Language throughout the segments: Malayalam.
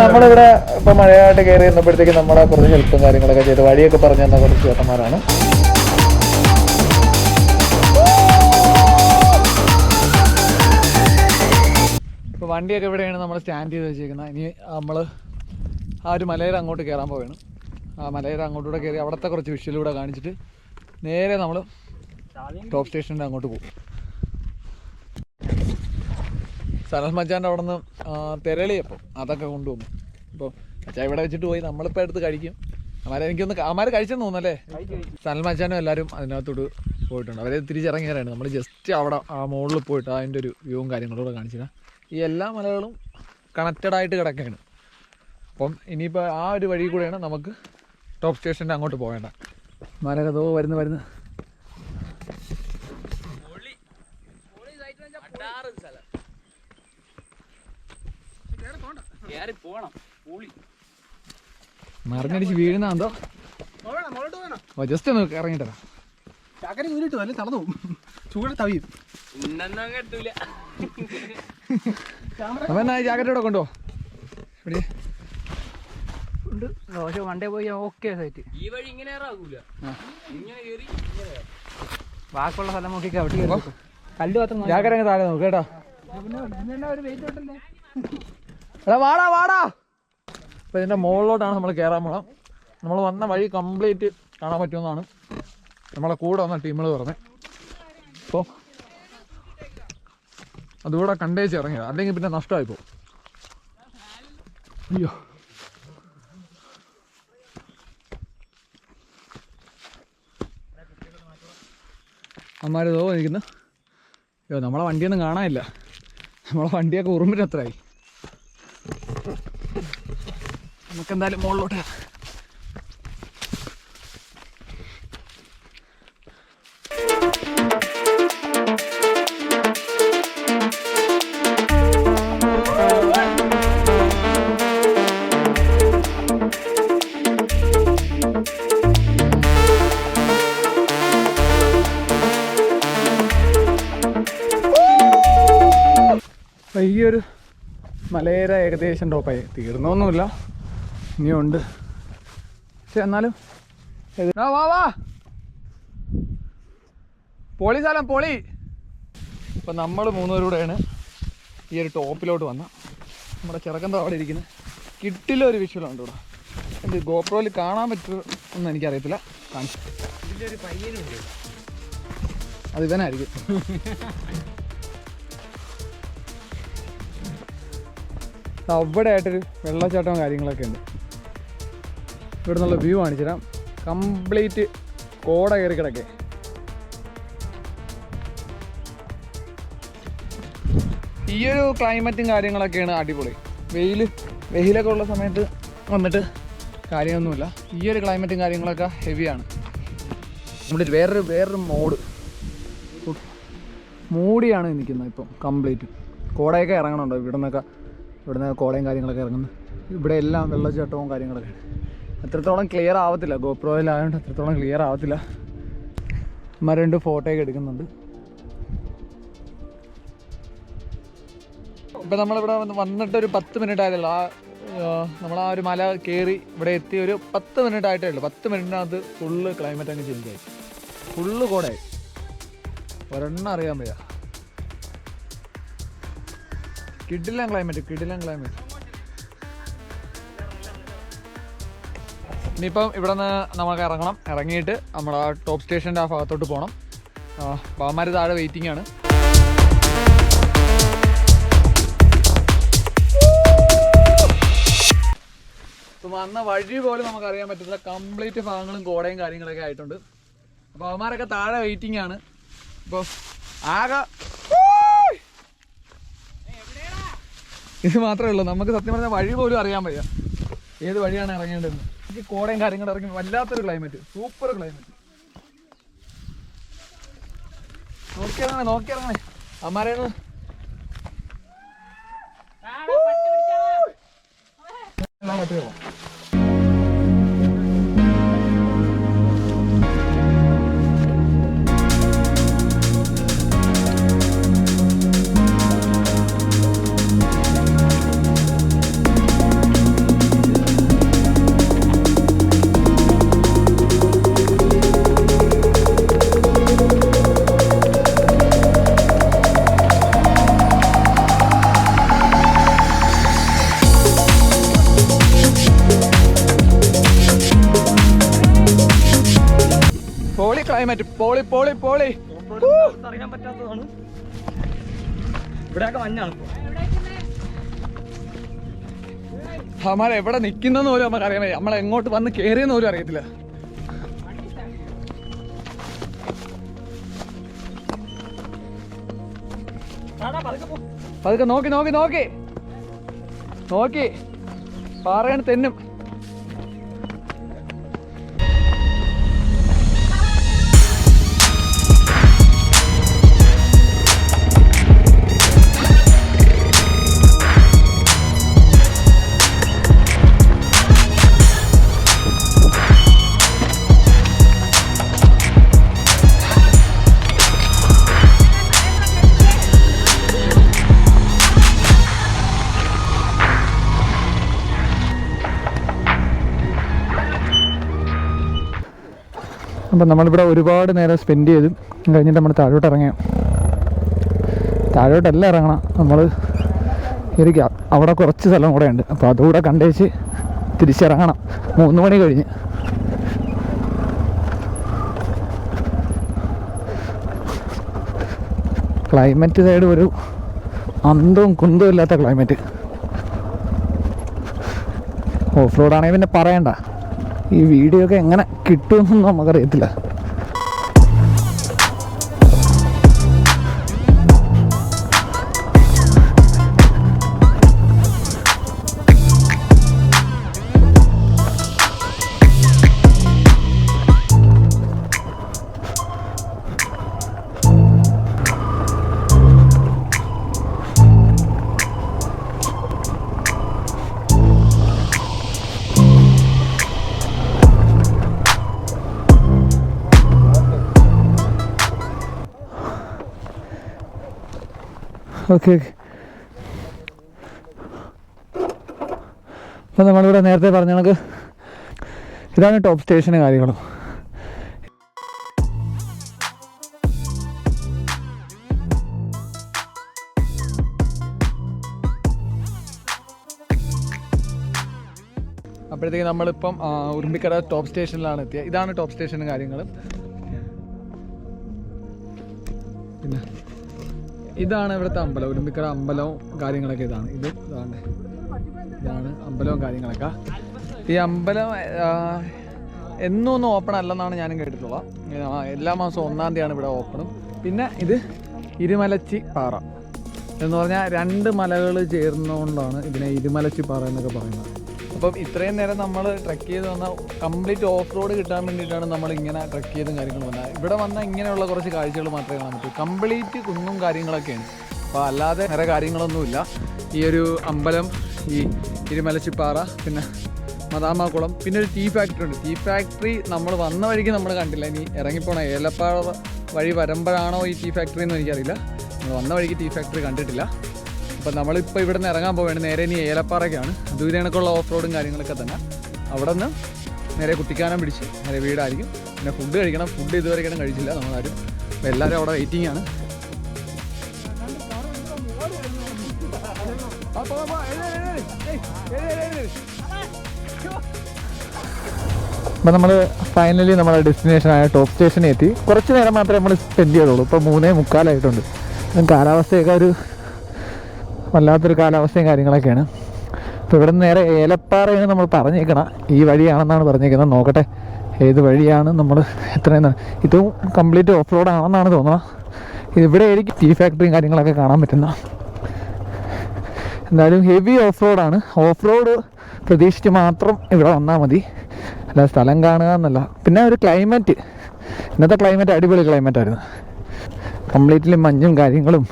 നമ്മളിവിടെ ഇപ്പൊ മഴയായിട്ട് കയറി ഇരുന്നപ്പോഴത്തേക്ക് നമ്മളെ കുറച്ച് ഹെൽപ്പും കാര്യങ്ങളൊക്കെ ചെയ്ത്. വഴിയൊക്കെ പറഞ്ഞു തന്ന കുറച്ച് ചേട്ടന്മാരാണ്. ഇപ്പൊ വണ്ടിയൊക്കെ ഇവിടെയാണ് നമ്മൾ സ്റ്റാൻഡ് ചെയ്ത് വെച്ചിരിക്കുന്നത് ഇനി നമ്മൾ ആ ഒരു മലയിൽ അങ്ങോട്ട് കയറാൻ പോവുകയാണ് ആ മലയിൽ അങ്ങോട്ടൂടെ കയറി അവിടുത്തെ കുറച്ച് വിഷ്വലൂടെ കാണിച്ചിട്ട് നേരെ നമ്മൾ ടോപ്പ് സ്റ്റേഷന്റെ അങ്ങോട്ട് പോകും. സനൽ മച്ചാന്റെ അവിടെ നിന്ന് തിരളിയപ്പം. അതൊക്കെ കൊണ്ടുവന്നു. ഇപ്പോൾ അച്ഛാ ഇവിടെ വെച്ചിട്ട് പോയി. നമ്മളിപ്പോൾ എടുത്ത് കഴിക്കും. അമാരെ എനിക്കൊന്ന് അമാരെ കഴിച്ചെന്ന് തോന്നുന്നല്ലേ? സനൽ മച്ചാനും എല്ലാവരും അതിനകത്തോട്ട് പോയിട്ടുണ്ട്. അവരെ തിരിച്ചിറങ്ങിയാണ് നമ്മൾ ജസ്റ്റ് അവിടെ ആ മുകളിൽ പോയിട്ട് അതിന്റെ ഒരു വ്യൂവും കാര്യങ്ങളൂടെ കാണിച്ചില്ല ഈ എല്ലാ മലകളും കണക്റ്റഡ് ആയിട്ട് കിടക്കുകയാണ്. അപ്പം ഇനിയിപ്പോൾ ആ ഒരു വഴി കൂടെയാണ് നമുക്ക് ടോപ്പ് സ്റ്റേഷന്റെ അങ്ങോട്ട് പോകേണ്ട മലകതോ വരുന്ന് വരുന്നു. വരുന്നു പോണം. പൂളി മറിഞ്ഞടിച്ച് വീഴുന്നോ ഓ ജസ്റ്റ് ഒന്ന് ഇറങ്ങിട്ടാ ചാക്കരി ഊരിട്ട് അല്ലെ തളർന്നു പോകും. ചൂട് തവിയും. ഇന്നൊന്നും കിട്ടൂല അപ്പം എന്നാ ജാക്കറ്റ് ഇവിടെ കൊണ്ടുപോ. ഇവിടെ. ഉണ്ട്. പക്ഷെ വണ്ടേ പോയി ഓക്കെ സൈറ്റ്. ഈ വഴി ഇങ്ങനെ ബാക്കിയുള്ള സ്ഥലം നോക്കി അവിടെ കല്ല് മാത്രം അങ്ങ് താഴെ നോക്കേട്ടോ പിന്നെ ഒരു വെയിറ്റ് ഉണ്ടല്ലേ? എടാ വാടാ വാടാ. അപ്പൊ ഇതിന്റെ മുകളിലോട്ടാണ് നമ്മൾ കയറാൻ പോകണം നമ്മൾ വന്ന വഴി കംപ്ലീറ്റ് കാണാൻ പറ്റുമെന്നാണ്. നമ്മളെ കൂടെ വന്ന ടീമുകൾ പറഞ്ഞത് അപ്പോൾ അതുകൂടെ കണ്ടേച്ച് ഇറങ്ങിയത്. അല്ലെങ്കിൽ പിന്നെ നഷ്ടമായി പോകും. അയ്യോ. അമ്മാര് തോ നിൽക്കുന്നു അയ്യോ നമ്മളെ വണ്ടിയൊന്നും കാണാനില്ല. നമ്മളെ വണ്ടിയൊക്കെ ഉറുമ്പിന് എത്രയായി നമുക്ക് എന്തായാലും മുകളിലോട്ട്. ഈ ഒരു മലയേര ഏകദേശം ടോപ്പായി തീർന്നൊന്നുമില്ല ഇനിയുണ്ട്. പക്ഷെ എന്നാലും വാ വാ. പൊളി സ്ഥലം പൊളി. ഇപ്പം നമ്മൾ മൂന്നുപേരൂടെയാണ് ഈ ഒരു ടോപ്പിലോട്ട് വന്ന. നമ്മുടെ ചെറുക്കന്തോ അവിടെ ഇരിക്കുന്നത് കിട്ടില്ല ഒരു വിഷ്വലുണ്ട് ഇവിടെ എന്ത് ഗോപ്രോയിൽ കാണാൻ പറ്റുമോ എന്ന് എനിക്കറിയത്തില്ല. കാണിച്ചു ഇതിലൊരു പയ്യനുണ്ട്. അത് ഇവനായിരിക്കും. അവിടെ ആയിട്ടൊരു വെള്ളച്ചാട്ടവും കാര്യങ്ങളൊക്കെ ഉണ്ട്. ഇവിടെ നിന്നുള്ള വ്യൂ കാണിച്ചു തരാം. കംപ്ലീറ്റ് കോട കയറി കിടക്കെ. ഈ ഒരു ക്ലൈമറ്റും കാര്യങ്ങളൊക്കെയാണ് അടിപൊളി. വെയിൽ വെയിലൊക്കെ ഉള്ള സമയത്ത് വന്നിട്ട് കാര്യമൊന്നുമില്ല. ഈ ഒരു ക്ലൈമറ്റും കാര്യങ്ങളൊക്കെ ഹെവിയാണ് നമ്മുടെ വേറൊരു വേറൊരു മോഡ് മൂടിയാണ് നിൽക്കുന്നത് ഇപ്പം കംപ്ലീറ്റ് കോടയൊക്കെ ഇറങ്ങണുണ്ടോ? ഇവിടെ നിന്നൊക്കെ ഇവിടെ നിന്ന് കോടയും കാര്യങ്ങളൊക്കെ ഇറങ്ങുന്നു ഇവിടെ എല്ലാം വെള്ളച്ചാട്ടവും കാര്യങ്ങളൊക്കെ അത്രത്തോളം ക്ലിയർ ആവത്തില്ല. ഗോപ്രോയിലായതുകൊണ്ട് അത്രത്തോളം ക്ലിയർ ആവത്തില്ല. അമ്മ രണ്ട് ഫോട്ടോയൊക്കെ എടുക്കുന്നുണ്ട്. ഇപ്പം നമ്മളിവിടെ വന്ന് വന്നിട്ട് ഒരു പത്ത് മിനിറ്റ് ആയതല്ലോ? ആ നമ്മൾ ആ ഒരു മല കയറി ഇവിടെ എത്തി ഒരു പത്ത് മിനിറ്റ് ആയിട്ടേ ഉള്ളൂ. പത്ത് മിനിറ്റിനകത്ത് ഫുള്ള് ക്ലൈമറ്റ് അങ്ങ് ചേഞ്ച് ആയി. ഫുള്ള് കൂടെ ഒരെണ്ണം അറിയാൻ വയ്യ. കിടിലൻ ക്ലൈമറ്റ് കിടിലൻ ക്ലൈമറ്റ് ഇനിയിപ്പം ഇവിടെ നിന്ന് നമുക്ക് ഇറങ്ങണം. ഇറങ്ങിയിട്ട് നമ്മൾ ആ ടോപ്പ് സ്റ്റേഷന്റെ ആ ഭാഗത്തോട്ട് പോകണം ബാമാര് താഴെ വെയിറ്റിംഗ് ആണ്. വന്ന വഴി പോലും നമുക്ക് അറിയാൻ പറ്റത്തില്ല. കംപ്ലീറ്റ് ഭാഗങ്ങളും കോടയും കാര്യങ്ങളൊക്കെ ആയിട്ടുണ്ട്. അപ്പോൾ അവന്മാരൊക്കെ താഴെ വെയിറ്റിംഗ് ആണ്. അപ്പോൾ ആകെ ഇത് മാത്രമേ ഉള്ളൂ. നമുക്ക് സത്യം പറഞ്ഞാൽ വഴി പോലും അറിയാൻ വയ്യ. ഏത് വഴിയാണ് ഇറങ്ങേണ്ടത് ഈ കോടയും കാര്യങ്ങളും ഇറങ്ങി വല്ലാത്തൊരു ക്ലൈമറ്റ് സൂപ്പർ ക്ലൈമറ്റ് നോക്കിയിറങ്ങണേ നോക്കിയിറങ്ങണേ. അമ്മാരാണ് പറ്റുമോ അവന്മാർ എവിടെ നിൽക്കുന്നെന്ന് പോലും നമുക്ക് അറിയാൻ നമ്മൾ എങ്ങോട്ട് വന്ന് കയറിയെന്ന് പോലും അറിയത്തില്ല. പതുക്കെ നോക്കി നോക്കി നോക്കി. നോക്കി. പാറയാണ് തെന്നും. അപ്പം നമ്മളിവിടെ ഒരുപാട് നേരം സ്പെൻഡ് ചെയ്തു കഴിഞ്ഞിട്ട് നമ്മൾ താഴോട്ട് ഇറങ്ങിയ താഴോട്ടല്ല ഇറങ്ങണം. നമ്മൾ ഇരിക്കുക അവിടെ കുറച്ച് സ്ഥലം കൂടെ ഉണ്ട്. അപ്പോൾ അതുകൂടെ കണ്ടേച്ച് തിരിച്ചിറങ്ങണം. മൂന്ന് മണി കഴിഞ്ഞ്. ക്ലൈമറ്റ് സൈഡ് ഒരു അന്തവും കുന്തവും ഇല്ലാത്ത ക്ലൈമറ്റ്. ഓഫ് റോഡാണെങ്കിൽ പിന്നെ പറയണ്ട. ഈ വീഡിയോ ഒക്കെ എങ്ങനെ കിട്ടുമെന്നൊന്നും നമുക്കറിയത്തില്ല. ഓക്കെ അപ്പം നമ്മളിവിടെ നേരത്തെ പറഞ്ഞ കണക്ക് ഇതാണ് ടോപ്പ് സ്റ്റേഷന് കാര്യങ്ങളും. അപ്പോഴത്തേക്ക് നമ്മളിപ്പം ഉറുമ്പിക്കര ടോപ്പ് സ്റ്റേഷനിലാണ് എത്തിയത് ഇതാണ് ടോപ്പ് സ്റ്റേഷനും കാര്യങ്ങളും. ഇതാണ് ഇവിടുത്തെ അമ്പലം. ഉരുമ്പിക്കര അമ്പലവും കാര്യങ്ങളൊക്കെ ഇതാണ്. ഇത് ഇതാണ്. ഇതാണ് അമ്പലവും കാര്യങ്ങളൊക്കെ. ഈ അമ്പലം എന്നൊന്നും ഓപ്പൺ അല്ലെന്നാണ് ഞാനും കേട്ടിട്ടുള്ളത്. എല്ലാ മാസവും ഒന്നാം തീയതിയാണ് ഇവിടെ ഓപ്പണും പിന്നെ ഇത് ഇരുമലച്ചി പാറ. എന്ന് പറഞ്ഞാൽ രണ്ട് മലകൾ ചേർന്നുകൊണ്ടാണ് ഇതിനെ ഇരുമലച്ചി പാറ എന്നൊക്കെ പറയുന്നത്. അപ്പം ഇത്രയും നേരം നമ്മൾ ട്രക്ക് ചെയ്ത് വന്ന കംപ്ലീറ്റ് ഓഫ് റോഡ് കിട്ടാൻ വേണ്ടിയിട്ടാണ് നമ്മൾ ഇങ്ങനെ ട്രക്ക് ചെയ്തും കാര്യങ്ങളും വന്നത്. ഇവിടെ വന്നാൽ ഇങ്ങനെയുള്ള കുറച്ച് കാഴ്ചകൾ മാത്രമേ കാണാൻ പറ്റൂ. കംപ്ലീറ്റ് കുന്നും കാര്യങ്ങളൊക്കെയാണ്. അപ്പോൾ അല്ലാതെ വേറെ കാര്യങ്ങളൊന്നുമില്ല. ഈ ഒരു അമ്പലം ഈ ഇരുമലച്ചിപ്പാറ പിന്നെ മദാമാക്കുളം പിന്നെ ഒരു ടീ ഫാക്ടറി ഉണ്ട്. ടീ ഫാക്ടറി നമ്മൾ വന്ന വഴിക്ക് നമ്മൾ കണ്ടില്ല. ഇനി ഇറങ്ങിപ്പോണ ഏലപ്പാറ വഴി വരുമ്പോഴാണോ ഈ ടീ ഫാക്ടറി എന്ന് എനിക്കറിയില്ല. നമ്മൾ വന്ന വഴിക്ക് ടീ ഫാക്ടറി കണ്ടിട്ടില്ല. അപ്പോൾ നമ്മളിപ്പോൾ ഇവിടെ നിന്ന് ഇറങ്ങാൻ പോവുകയാണ്. നേരെ ഇനി ഏലപ്പാറയ്ക്കാണ്. ദൂരെ കണക്കുള്ള ഓഫ് റോഡും കാര്യങ്ങളൊക്കെ തന്നെ. അവിടെ നിന്ന് നേരെ കുട്ടിക്കാനം പിടിച്ച് നേരെ വീടായിരിക്കും. പിന്നെ ഫുഡ് കഴിക്കണം. ഫുഡ് ഇതുവരെ കഴിച്ചില്ല. നമ്മളാരും. അപ്പോൾ എല്ലാവരും അവിടെ വെയിറ്റിംഗ് ആണ്. അപ്പം നമ്മൾ ഫൈനലി നമ്മുടെ ഡെസ്റ്റിനേഷനായ ടോപ്പ് സ്റ്റേഷനിൽ എത്തി. കുറച്ച് നേരം മാത്രമേ നമ്മൾ സ്പെൻഡ് ചെയ്തോളൂ ഇപ്പോൾ മൂന്നേ മുക്കാലായിട്ടുണ്ട്. കാലാവസ്ഥയൊക്കെ ഒരു വല്ലാത്തൊരു കാലാവസ്ഥയും കാര്യങ്ങളൊക്കെയാണ്. അപ്പോൾ ഇവിടെ നിന്ന് നേരെ ഏലപ്പാറയാണ് നമ്മൾ പറഞ്ഞേക്കണം. ഈ വഴിയാണെന്നാണ് പറഞ്ഞേക്കുന്നത്. നോക്കട്ടെ ഏത് വഴിയാണ് നമ്മൾ എത്രയെന്ന്. ഇതും കംപ്ലീറ്റ് ഓഫ് റോഡ് ആണെന്നാണ് തോന്നുന്നത് ഇവിടെ ആയിരിക്കും ടീ ഫാക്ടറിയും കാര്യങ്ങളൊക്കെ കാണാൻ പറ്റുന്ന എന്തായാലും ഹെവി ഓഫ് റോഡാണ് ഓഫ് റോഡ് പ്രതീക്ഷിച്ച് മാത്രം ഇവിടെ വന്നാൽ മതി. അല്ല സ്ഥലം കാണുക എന്നല്ല. പിന്നെ ഒരു ക്ലൈമറ്റ് ഇന്നത്തെ ക്ലൈമറ്റ് അടിപൊളി ക്ലൈമറ്റ് ആയിരുന്നു. കംപ്ലീറ്റ്ലി മഞ്ഞും കാര്യങ്ങളും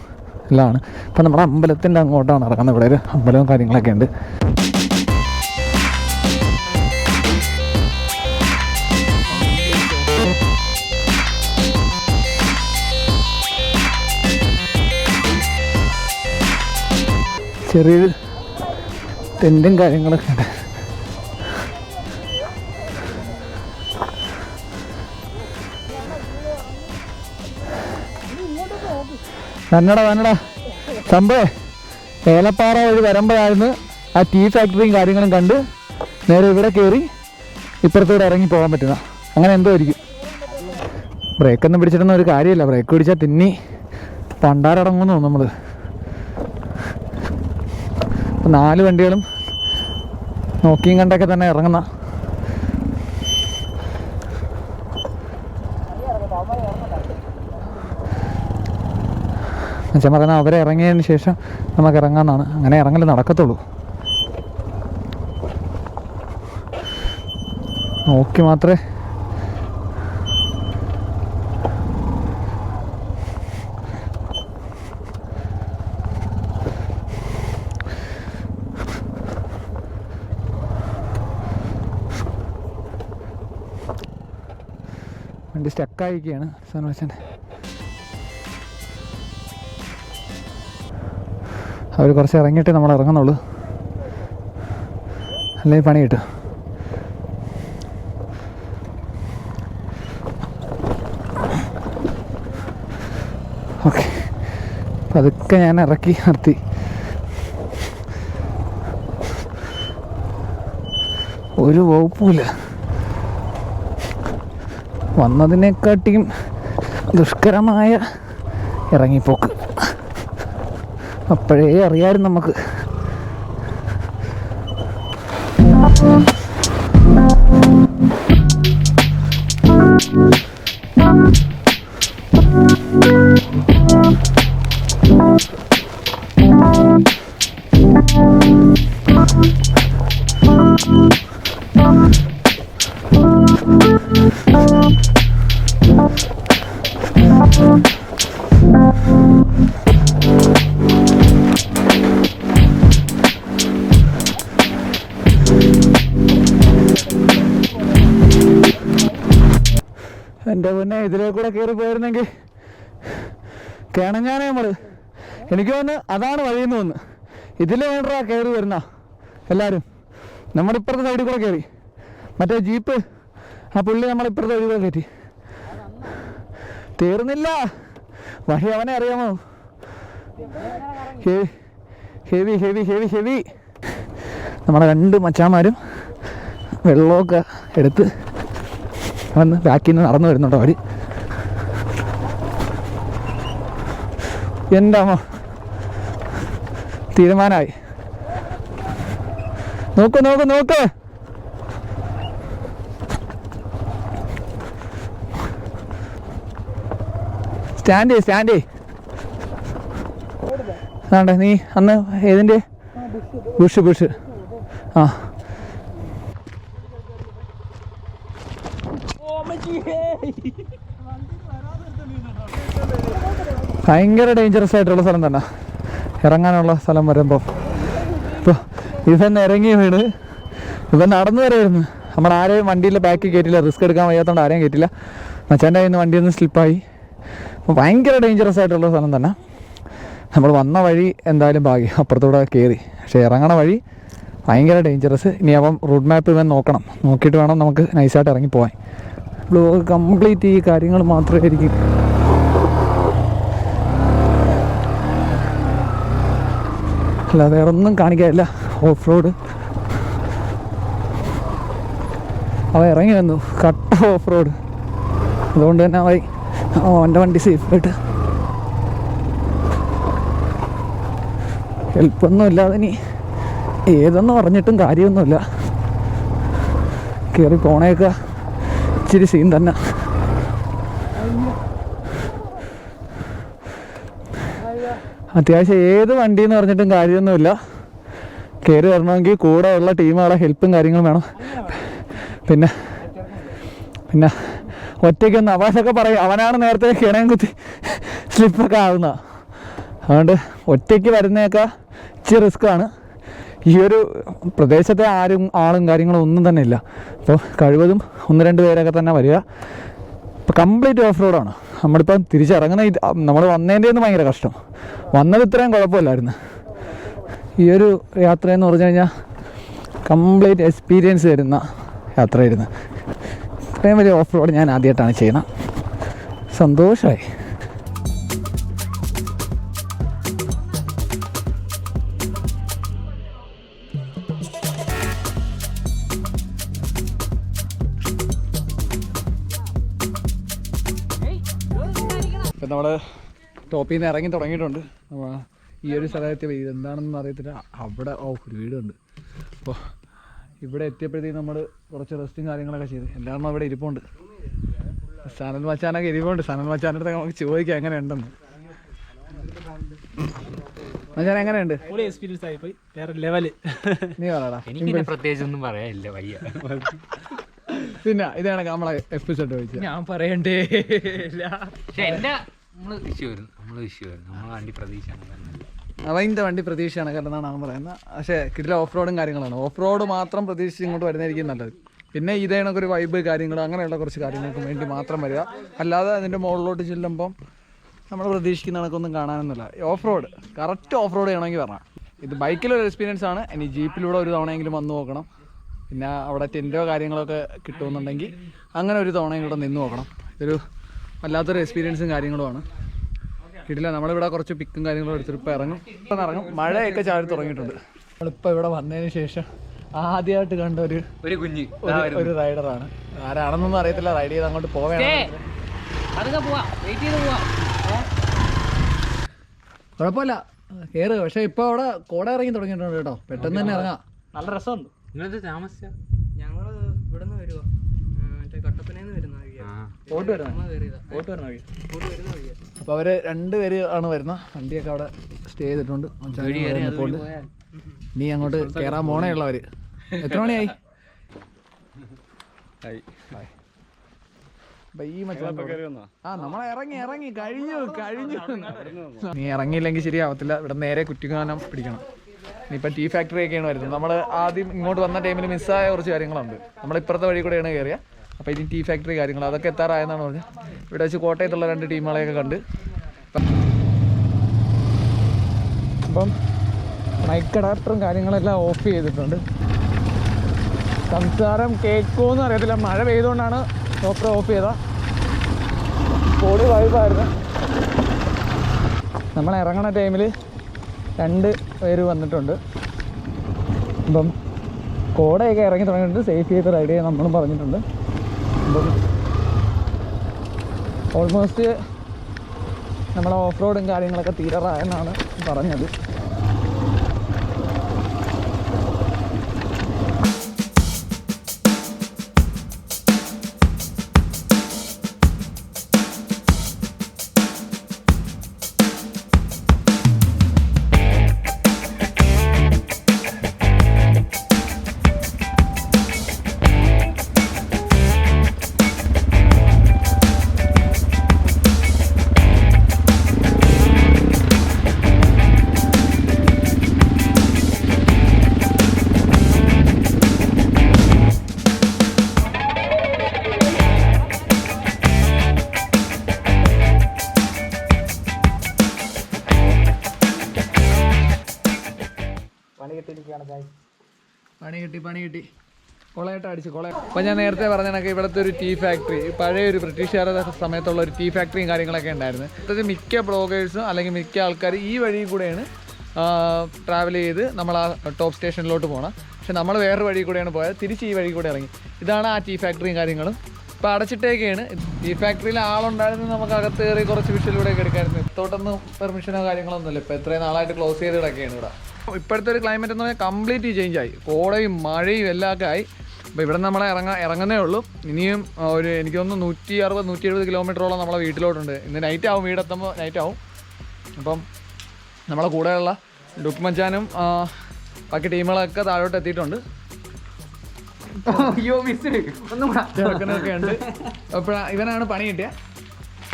എല്ലാം ഇപ്പം നമ്മുടെ അമ്പലത്തിന്റെ അങ്ങോട്ടാണ് നടക്കുന്നത് ഇവിടെ ഒരു അമ്പലവും കാര്യങ്ങളൊക്കെ ഉണ്ട്. ചെറിയൊരു ടെന്റും കാര്യങ്ങളൊക്കെ ഉണ്ട്. തന്നടാ വന്നടാ സംഭവം ഏലപ്പാറ വഴി വരുമ്പോഴായിരുന്നു ആ ടീ ഫാക്ടറിയും കാര്യങ്ങളും കണ്ട് നേരെ ഇവിടെ കയറി ഇപ്പുറത്തൂടെ ഇറങ്ങി പോകാൻ പറ്റുന്ന. അങ്ങനെ എന്തോ ആയിരിക്കും. ബ്രേക്കൊന്നും പിടിച്ചിട്ടൊന്നും ഒരു കാര്യമില്ല. ബ്രേക്ക് പിടിച്ചാൽ തിന്നി പണ്ടാരടങ്ങുന്നു നമ്മൾ നാല് വണ്ടികളും നോക്കിയും കണ്ടൊക്കെ തന്നെ ഇറങ്ങുന്ന എന്നുവെച്ചാൽ പറഞ്ഞാൽ അവരെ ഇറങ്ങിയതിന് ശേഷം നമുക്ക് ഇറങ്ങാമെന്നാണ്. അങ്ങനെ ഇറങ്ങൽ നടക്കത്തുള്ളൂ. നോക്കി മാത്രമേ വണ്ടി സ്റ്റക്കായിരിക്കുകയാണ് സനോച്ചന്റെ അവർ കുറച്ച് ഇറങ്ങിയിട്ട് നമ്മൾ ഇറങ്ങുന്നുള്ളൂ. അല്ലെങ്കിൽ പണി കിട്ടും. ഓക്കെ. പതുക്കെ ഞാൻ ഇറക്കി നിർത്തി. ഒരു വകുപ്പുമില്ല. വന്നതിനെക്കാട്ടിയും ദുഷ്കരമായ ഇറങ്ങിപ്പോക്ക്. അപ്പോഴേ അറിയാമായിരുന്നു നമുക്ക്. ഇതിലേ കൂടെ കയറി പോയിരുന്നെങ്കിൽ കിണഞ്ഞാനേ നമ്മൾ എനിക്ക് തോന്നുന്നു അതാണ് വഴിയെന്ന് തോന്നുന്നു. ഇതിലേ വേണ്ടാ കയറി വരുന്ന എല്ലാവരും നമ്മുടെ ഇപ്പുറത്തെ സൈഡിൽ കൂടെ കയറി മറ്റേ ജീപ്പ് ആ പുള്ളി നമ്മളിപ്പുറത്തെ വഴി കൂടെ കയറ്റി തീർന്നില്ല. വഴി അവനെ അറിയാമോ? Heavy heavy heavy heavy. നമ്മുടെ രണ്ട് മച്ചാന്മാരും വെള്ളമൊക്കെ എടുത്ത് വന്ന് ബാക്കിൽ നിന്ന് നടന്നു വരുന്നുണ്ടോ അവർ എന്റെ അമ്മ തീരുമാനമായി. നോക്ക് നോക്ക് നോക്ക്. സ്റ്റാൻഡ് സ്റ്റാൻഡ് അതാണ്ട് നീ അന്ന് ഏതിന്റെ? Bush bush. ആ. ഭയങ്കര ഡേഞ്ചറസ് ആയിട്ടുള്ള സ്ഥലം തന്നെ. ഇറങ്ങാനുള്ള സ്ഥലം വരുമ്പോൾ ഇപ്പോൾ ഇവൻ ഇറങ്ങി വീട് ഇവൻ നടന്നു വരായിരുന്നു. നമ്മൾ ആരെയും വണ്ടിയിൽ ബാക്കിൽ കയറ്റില്ല റിസ്ക് എടുക്കാൻ വയ്യാത്തതുകൊണ്ട് ആരെയും കയറ്റില്ല മച്ചാന്റെ കയ്യിൽ നിന്ന് വണ്ടി ഒന്ന് സ്ലിപ്പായി ഭയങ്കര ഡേഞ്ചറസ് ആയിട്ടുള്ള സ്ഥലം തന്നെ. നമ്മൾ വന്ന വഴി എന്തായാലും ഭാഗ്യം. അപ്പുറത്തൂടെ കയറി പക്ഷേ ഇറങ്ങണ വഴി ഭയങ്കര ഡേഞ്ചറസ് ഇനി അപ്പം റൂട്ട് മാപ്പ് ഇവൻ നോക്കണം. നോക്കിയിട്ട് വേണം നമുക്ക് നൈസായിട്ട് ഇറങ്ങി പോകാൻ ബ്ലോഗ് കംപ്ലീറ്റ് ഈ കാര്യങ്ങൾ മാത്രമായിരിക്കും. അല്ല വേറെ ഒന്നും കാണിക്കാനില്ല. ഓഫ് റോഡ് അവ ഇറങ്ങി വന്നു. കട്ട ഓഫ് റോഡ് അതുകൊണ്ട് തന്നെ അവ അവന്റെ വണ്ടി സേഫായിട്ട് ഹെൽപ്പൊന്നും ഇല്ലാതെ ഇനി ഏതെന്ന് പറഞ്ഞിട്ടും കാര്യമൊന്നുമില്ല. കയറി പോണേക്ക. ഇച്ചിരി സീൻ തന്നെ. അത്യാവശ്യം ഏത് വണ്ടി എന്ന് പറഞ്ഞിട്ടും കാര്യമൊന്നുമില്ല. കയറി വരണമെങ്കിൽ കൂടെ ഉള്ള ടീമുകളെ ഹെൽപ്പും കാര്യങ്ങളും വേണം. പിന്നെ പിന്നെ ഒറ്റയ്ക്കൊന്ന് അവാസൊക്കെ പറയും. അവനാണ് നേരത്തെ കിണയും കുത്തി സ്ലിപ്പൊക്കെ ആവുന്ന. അതുകൊണ്ട് ഒറ്റയ്ക്ക് വരുന്നതൊക്കെ ഇച്ചിരി റിസ്ക്കാണ് ഈ ഒരു പ്രദേശത്തെ ആരും ആളും കാര്യങ്ങളും ഒന്നും തന്നെ ഇല്ല. അപ്പോൾ കഴിവതും ഒന്ന് രണ്ട് പേരൊക്കെ തന്നെ വരിക. ഇപ്പോൾ കംപ്ലീറ്റ് ഓഫ് റോഡാണ് നമ്മളിപ്പം തിരിച്ചിറങ്ങുന്ന നമ്മൾ വന്നതിന്റെ ഒന്നും ഭയങ്കര കഷ്ടം. വന്നത് ഇത്രയും കുഴപ്പമില്ലായിരുന്നു. ഈ ഒരു യാത്രയെന്ന് പറഞ്ഞു കഴിഞ്ഞാൽ കംപ്ലീറ്റ് എക്സ്പീരിയൻസ് തരുന്ന യാത്രയായിരുന്നു. ഇത്രയും വലിയ ഓഫ് റോഡ് ഞാൻ ആദ്യമായിട്ടാണ് ചെയ്യുന്നത്. സന്തോഷമായി നമ്മൾ ടോപ്പിൽ നിന്ന് ഇറങ്ങി തുടങ്ങിയിട്ടുണ്ട്. അപ്പോൾ ഈ ഒരു സ്ഥലത്തെ ഇതെന്താണെന്ന് അറിയത്തില്ല. അവിടെ ഓ ഒരു വീടുണ്ട്. അപ്പോൾ ഇവിടെ എത്തിയപ്പോഴത്തേക്കും നമ്മൾ കുറച്ച് റെസ്റ്റും കാര്യങ്ങളൊക്കെ ചെയ്ത്. എല്ലാവരും അവിടെ ഇരിപ്പുണ്ട്. സനൽ മച്ചാനൊക്കെ ഇരിപ്പുണ്ട്. സനൽ മച്ചാന്റെ അടുത്ത് നമുക്ക് ചോദിക്കാം എങ്ങനെ ഉണ്ടെന്ന് മച്ചാൻ എങ്ങനെയുണ്ട്? എക്സ്പീരിയൻസ് ആയി പോയി വേറെ ലെവൽ നീ പറയടാ എനിക്ക് പറയാനില്ല വയ്യ. പിന്നെ ഇതാണ് നമ്മളെ എപ്പിസോഡ് ചോദിച്ചത്. ഞാൻ പറയണ്ടേ എന്റെ നമ്മൾ നമ്മൾ വിഷു വരും നമ്മളെ വണ്ടി പ്രതീക്ഷ അവന്റെ വണ്ടി പ്രതീക്ഷയാണ് കാരണം അവൻ പറയുന്നത്. പക്ഷേ കിട്ടില്ല ഓഫ് റോഡും കാര്യങ്ങളാണ്. ഓഫ് റോഡ് മാത്രം പ്രതീക്ഷിച്ച് ഇങ്ങോട്ട് വരുന്നതായിരിക്കും നല്ലത്. പിന്നെ ഇതേ ഒരു വൈബ് കാര്യങ്ങൾ അങ്ങനെയുള്ള കുറച്ച് കാര്യങ്ങൾക്ക് വേണ്ടി മാത്രം വരിക. അല്ലാതെ അതിന്റെ മുകളിലോട്ട് ചെല്ലുമ്പം നമ്മൾ പ്രതീക്ഷിക്കുന്ന കണക്കൊന്നും കാണാനൊന്നുമില്ല. Off road correct off road ചെയ്യണമെങ്കിൽ പറഞ്ഞാൽ ഇത് ബൈക്കിലൊരു എക്സ്പീരിയൻസ് ആണ്. ഇനി ജീപ്പിലൂടെ ഒരു തവണയെങ്കിലും വന്നു നോക്കണം. പിന്നെ അവിടെ ടെന്റോ കാര്യങ്ങളൊക്കെ കിട്ടുമെന്നുണ്ടെങ്കിൽ അങ്ങനെ ഒരു തവണയും കൂടെ നിന്ന് നോക്കണം. ഇതൊരു വല്ലാത്തൊരു എക്സ്പീരിയൻസും കാര്യങ്ങളുമാണ്. കിട്ടില്ല നമ്മളിവിടെ കുറച്ച് പിക്കും കാര്യങ്ങളും എടുത്തിട്ട് ഇപ്പോൾ ഇറങ്ങും. ഇപ്പം ഇറങ്ങും. മഴയൊക്കെ ചാടി തുടങ്ങിയിട്ടുണ്ട്. നമ്മളിപ്പോൾ ഇവിടെ വന്നതിന് ശേഷം ആദ്യമായിട്ട് കണ്ട ഒരു ഒരു കുഞ്ഞ്. ഒരു- റൈഡറാണ് ആരാണെന്നൊന്നും അറിയത്തില്ല. റൈഡ് ചെയ്ത് അങ്ങോട്ട് പോവുകയാണ് അതൊക്കെ പോവാ. വെയിറ്റ് ചെയ്ത് പോവാ. കുഴപ്പമില്ല. കയറ് പക്ഷേ ഇപ്പൊ അവിടെ കോട ഇറങ്ങി തുടങ്ങിയിട്ടുണ്ട് കേട്ടോ. പെട്ടെന്ന് തന്നെ ഇറങ്ങാം. നല്ല രസമുണ്ട്. താമസിച്ച ഞങ്ങൾ ഇവിടുന്ന് വരുവാ മറ്റേ കട്ടപ്പനയിൽ വരുന്ന വഴിയാ പോട്ട് വരുന്നത് കയറിയതാ പോട്ട് വരുന്ന വഴി കൂടി വരുന്ന വഴിയാ അപ്പോൾ അവർ അവർ രണ്ടുപേര് ആണ് വരുന്ന. വണ്ടിയൊക്കെ അവിടെ സ്റ്റേ ചെയ്തിട്ടുണ്ട്. നീ അങ്ങോട്ട് കേറാൻ പോണേ ഉള്ളവര് എത്ര മണിയായി? അപ്പൊ ആ നമ്മൾ ഇറങ്ങി ഇറങ്ങി. കഴിഞ്ഞു കഴിഞ്ഞു. നീ ഇറങ്ങിയില്ലെങ്കിൽ ശരിയാവത്തില്ല. ഇവിടെ നേരെ കുറ്റിക്കാനം പിടിക്കണം. ഇനിയിപ്പോൾ ടീ ഫാക്ടറി ഒക്കെയാണ് വരുന്നത്. നമ്മൾ ആദ്യം ഇങ്ങോട്ട് വന്ന ടൈമിൽ മിസ്സായ കുറച്ച് കാര്യങ്ങളുണ്ട്. നമ്മൾ ഇപ്പുറത്തെ വഴി കൂടെയാണ് കയറിയ അപ്പോൾ ഇതിന് ടീ ഫാക്ടറി കാര്യങ്ങൾ അതൊക്കെ എത്താറായെന്നാണ് പറഞ്ഞത്. ഇവിടെ വെച്ച് കോട്ടയത്തുള്ള രണ്ട് ടീമുകളെയൊക്കെ കണ്ട്. അപ്പം മൈക്ക് അഡാപ്റ്ററും കാര്യങ്ങളെല്ലാം ഓഫ് ചെയ്തിട്ടുണ്ട്. സംസാരം കേൾക്കുമെന്ന് അറിയത്തില്ല. മഴ പെയ്തുകൊണ്ടാണ് ഓപ്പറ ഓഫ് ചെയ്ത പൊടി വൈബായിരുന്നു നമ്മൾ ഇറങ്ങണ ടൈമിൽ രണ്ട് പേര് വന്നിട്ടുണ്ട്. അപ്പം കോടയൊക്കെ ഇറങ്ങി തുടങ്ങിയിട്ടുണ്ട്. സേഫ് ചെയ്ത് റൈഡ് ചെയ്യാൻ നമ്മളും പറഞ്ഞിട്ടുണ്ട്. അപ്പം ഓൾമോസ്റ്റ് നമ്മളെ ഓഫ് റോഡും കാര്യങ്ങളൊക്കെ തീരാറായെന്നാണ് പറഞ്ഞത്. പണി കിട്ടി പണി കിട്ടി. കൊളയായിട്ട് അടിച്ച് കൊള അപ്പം ഞാൻ നേരത്തെ പറഞ്ഞ കണക്ക് ഇവിടുത്തെ ഒരു ടീ ഫാക്ടറി പഴയ ഒരു ബ്രിട്ടീഷുകാരുടെ സമയത്തുള്ള ഒരു ടീ ഫാക്ടറിയും കാര്യങ്ങളൊക്കെ ഉണ്ടായിരുന്നു. ഇപ്പോഴത്തെ മിക്ക ബ്ലോഗേഴ്സും അല്ലെങ്കിൽ മിക്ക ആൾക്കാർ ഈ വഴി കൂടെയാണ് ട്രാവൽ ചെയ്ത് നമ്മൾ ആ ടോപ്പ് സ്റ്റേഷനിലോട്ട് പോകണം പക്ഷെ നമ്മൾ വേറൊരു വഴി കൂടെയാണ് പോയത് തിരിച്ച് ഈ വഴി കൂടെ ഇറങ്ങി. ഇതാണ് ആ ടീ ഫാക്ടറിയും കാര്യങ്ങളും. ഇപ്പോൾ അടച്ചിട്ടേക്കാണ് ഈ ഫാക്ടറിയിൽ ആളുണ്ടായിരുന്നു നമുക്ക് അകത്ത് കയറി കുറച്ച് വിഷയിലൂടെ ഒക്കെ എടുക്കായിരുന്നു ഇത്തോട്ടൊന്നും പെർമിഷനോ കാര്യങ്ങളൊന്നും ഇല്ല ഇപ്പം എത്രയും നാളായിട്ട് ക്ലോസ് ചെയ്ത് കിടക്കുകയാണ് ഇവിടെ. ഇപ്പോഴത്തെ ഒരു ക്ലൈമറ്റ് എന്ന് പറഞ്ഞാൽ കംപ്ലീറ്റ് ചേഞ്ച് ആയി. കോടയും മഴയും എല്ലാം ഒക്കെ ആയി. അപ്പോൾ ഇവിടെ നമ്മൾ ഇറങ്ങാ ഇറങ്ങുന്നേ ഉള്ളൂ. ഇനിയും ഒരു എനിക്ക് തോന്നുന്നു നൂറ്റി അറുപത് നൂറ്റി എഴുപത് കിലോമീറ്ററോളം നമ്മളെ വീട്ടിലോട്ടുണ്ട്. ഇന്ന് നൈറ്റ് ആവും വീടെത്തുമ്പോൾ നൈറ്റ് ആവും. അപ്പം നമ്മളെ കൂടെയുള്ള ഡുക്മച്ചാനും ബാക്കി ടീമുകളൊക്കെ താഴോട്ട് എത്തിയിട്ടുണ്ട്. അയ്യോ മിസ് ഒന്നും കൂടാ ചെറുക്കനൊക്കെ ഉണ്ട് ഇവനാണ് പണി കിട്ടിയ.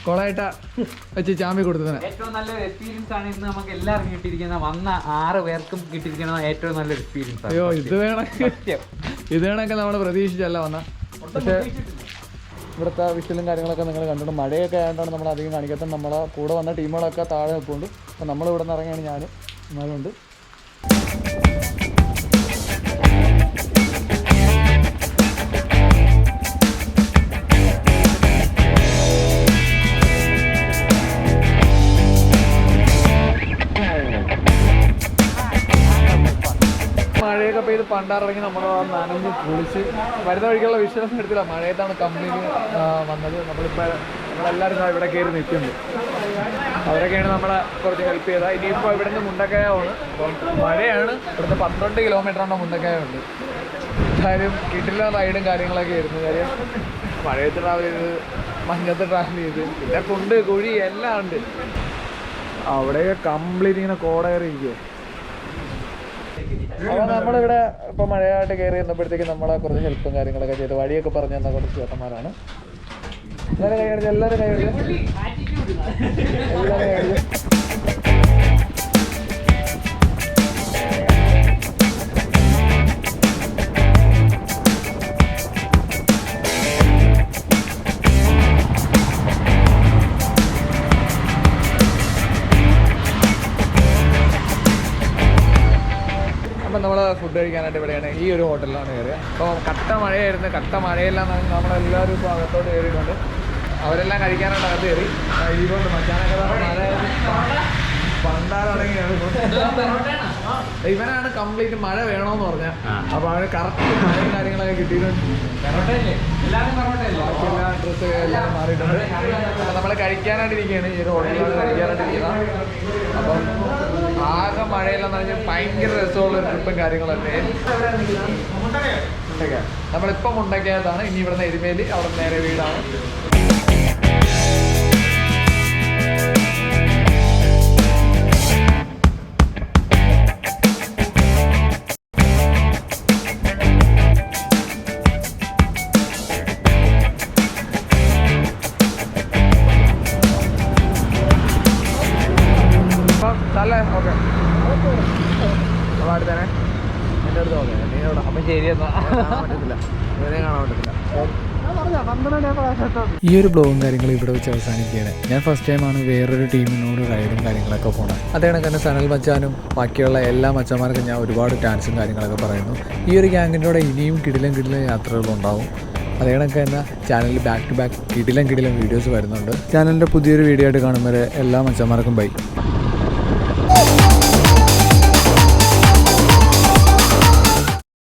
കൊളായിട്ട വെച്ച് ചാമ്പി കൊടുത്തതിന് ഏറ്റവും നല്ലൊരു എക്സ്പീരിയൻസ് ആണ് ഇന്ന് നമുക്ക് എല്ലാവർക്കും കിട്ടിയിരിക്കുന്ന വന്ന ആറ് പേർക്കും കിട്ടിയിരിക്കുന്ന ഏറ്റവും നല്ല എക്സ്പീരിയൻസ് അയ്യോ ഇത് വേണം. ഇത് വേണമൊക്കെ നമ്മൾ പ്രതീക്ഷിച്ചല്ല വന്ന. പക്ഷേ ഇവിടുത്തെ വിഷലും കാര്യങ്ങളൊക്കെ നിങ്ങൾ കണ്ടിട്ടുണ്ട്. മഴയൊക്കെ ആയതുകൊണ്ടാണ് നമ്മൾ അധികം കാണിക്കാത്ത നമ്മളെ കൂടെ വന്ന ടീമുകളൊക്കെ താഴെ നിൽപ്പുണ്ട്. അപ്പോൾ നമ്മൾ ഇവിടെ നിന്ന് ഇറങ്ങിയാണ് ഞാൻ എന്നാലുണ്ട് മഴയൊക്കെ പണ്ടാറിറങ്ങി നമ്മൾ നനഞ്ഞ് കുളിച്ച് വരുന്ന വഴിക്കുള്ള വിശ്വാസം എടുത്തില്ല. മഴയത്താണ് കമ്പനിയിൽ വന്നത്. നമ്മളിപ്പോൾ നമ്മളെല്ലാവരും ഇവിടെ കയറി നിൽക്കുന്നത് അവരൊക്കെയാണ് നമ്മളെ കുറച്ച് ഹെൽപ്പ് ചെയ്തത്. ഇനിയിപ്പോൾ ഇവിടുന്ന് മുണ്ടക്കയമാണ് അപ്പം മഴയാണ്. ഇവിടുന്ന് പന്ത്രണ്ട് കിലോമീറ്ററാണ് മുണ്ടക്കയുണ്ട് എന്തായാലും കിട്ടില്ല റൈഡും കാര്യങ്ങളൊക്കെ ആയിരുന്നു. കാര്യം മഴയത്ത് ട്രാവൽ ചെയ്ത് മഞ്ഞത്ത് ട്രാവൽ ചെയ്ത് പിന്നെ കുണ്ട് കുഴി എല്ലാം ഉണ്ട്. അവിടെ കംപ്ലീറ്റ് ഇങ്ങനെ കോടയേറി ഇരിക്കുമോ അപ്പോൾ നമ്മളിവിടെ ഇപ്പോൾ മഴയായിട്ട് കയറി വന്നപ്പോഴത്തേക്ക് നമ്മളെ കുറച്ച് ഹെൽപ്പും കാര്യങ്ങളൊക്കെ ചെയ്ത്. വഴിയൊക്കെ പറഞ്ഞു തന്ന കുറച്ച് ചേട്ടന്മാരാണ്. എല്ലാവരും കൈ എല്ലാവരും കൈയടിച്ച് എല്ലാവരും കൈയടിച്ച് കഴിക്കാനായിട്ട് ഇവിടെയാണ് ഈ ഒരു ഹോട്ടലിലാണ് കയറിയത്. അപ്പോൾ കട്ട മഴയായിരുന്നു. കട്ട മഴയെല്ലാം നമ്മളെല്ലാവരും ഇപ്പോൾ അകത്തോട്ട് കയറിയിട്ടുണ്ട്. അവരെല്ലാം കഴിക്കാനായിട്ട് അകത്ത് കയറി. ഇതുകൊണ്ട് മച്ചാനൊക്കെ പണ്ടാറടങ്ങിയാണ് ഇവനാണ് കംപ്ലീറ്റ് മഴ വേണോന്ന് പറഞ്ഞ. അപ്പൊ അവന് കറക്റ്റ് മഴയും കാര്യങ്ങളൊക്കെ കിട്ടിയിട്ടുണ്ട്. ഡ്രസ്സ് എല്ലാം മാറിയിട്ടുണ്ട്. അപ്പം നമ്മൾ കഴിക്കാനായിട്ട് ഇരിക്കുകയാണ് ഈ ഒരു ഹോട്ടലിലാണ് കഴിക്കാനായിട്ടിരിക്കുന്നത്. അപ്പം ആകെ മഴയില്ലെന്ന് പറഞ്ഞാൽ ഭയങ്കര രസമുള്ള ട്രിപ്പും കാര്യങ്ങളൊക്കെ. മുണ്ടക്ക നമ്മളിപ്പം മുണ്ടക്കയത്താണ്. ഇനി ഇവിടുന്ന് എരുമേലി അവിടെ നേരെ വീടാണ്. ഈ ഒരു ബ്ലോഗും കാര്യങ്ങളും ഇവിടെ വെച്ച് അവസാനിക്കുകയാണ്. ഞാൻ ഫസ്റ്റ് ടൈമാണ് വേറൊരു ടീമിനോട് റൈഡും കാര്യങ്ങളൊക്കെ പോണത്. അതേ തന്നെ സനൽ മച്ചാനും ബാക്കിയുള്ള എല്ലാ മച്ചന്മാർക്കും ഞാൻ ഒരുപാട് ടാൻസും കാര്യങ്ങളൊക്കെ പറയുന്നു. ഈ ഒരു ഗ്യാങ്ങിന്റെ ഇനിയും കിടിലം കിടിലം യാത്രകളുണ്ടാവും അതേ കണക്ക് തന്നെ ചാനലിൽ ബാക്ക് ടു ബാക്ക് കിടിലം കിടിലം വീഡിയോസ് വരുന്നുണ്ട്. ചാനലിന്റെ പുതിയൊരു വീഡിയോ ആയിട്ട് കാണുമ്പോൾ എല്ലാ മച്ചന്മാർക്കും ബൈ